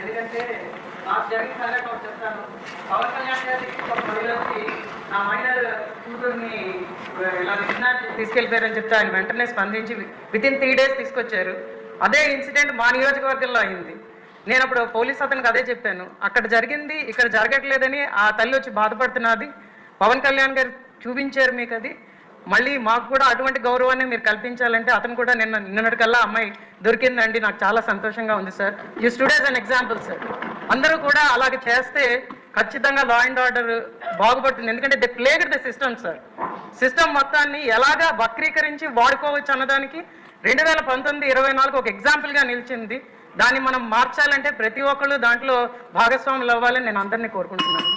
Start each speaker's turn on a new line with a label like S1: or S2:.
S1: ఎందుకంటే నాకు జరిగిన సంఘటన ఒకటి చెప్తాను. పవన్ కళ్యాణ్ గారికి ఒక నా మైనర్ కూతుర్ని ఇలా తీసుకెళ్ళిపోయారని చెప్తే ఆయన వెంటనే స్పందించి విత్ ఇన్ త్రీ డేస్ తీసుకొచ్చారు. అదే ఇన్సిడెంట్ మా నియోజకవర్గంలో అయింది. నేను అప్పుడు పోలీస్ అతనికి అదే చెప్పాను. అక్కడ జరిగింది ఇక్కడ జరగట్లేదని ఆ తల్లి వచ్చి బాధపడుతున్నది. పవన్ కళ్యాణ్ గారు చూపించారు మీకు అది. మళ్ళీ మాకు కూడా అటువంటి గౌరవాన్ని మీరు కల్పించాలంటే అతను కూడా నిన్న నిన్నటికల్లా అమ్మాయి దొరికిందండి. నాకు చాలా సంతోషంగా ఉంది sir. You students and example sir అందరూ కూడా అలాగే చేస్తే ఖచ్చితంగా లా అండ్ ఆర్డర్ బాగుపడుతుంది. ఎందుకంటే they played the system sir system మొత్తాన్ని ఎలాగా వక్రీకరించి వాడుకోవచ్చు అన్నదానికి రెండు వేల పంతొమ్మిది ఇరవై నాలుగు ఒక ఎగ్జాంపుల్గా నిలిచింది. దాన్ని మనం మార్చాలంటే ప్రతి ఒక్కళ్ళు దాంట్లో భాగస్వాములు అవ్వాలని నేను అందరినీ కోరుకుంటున్నాను.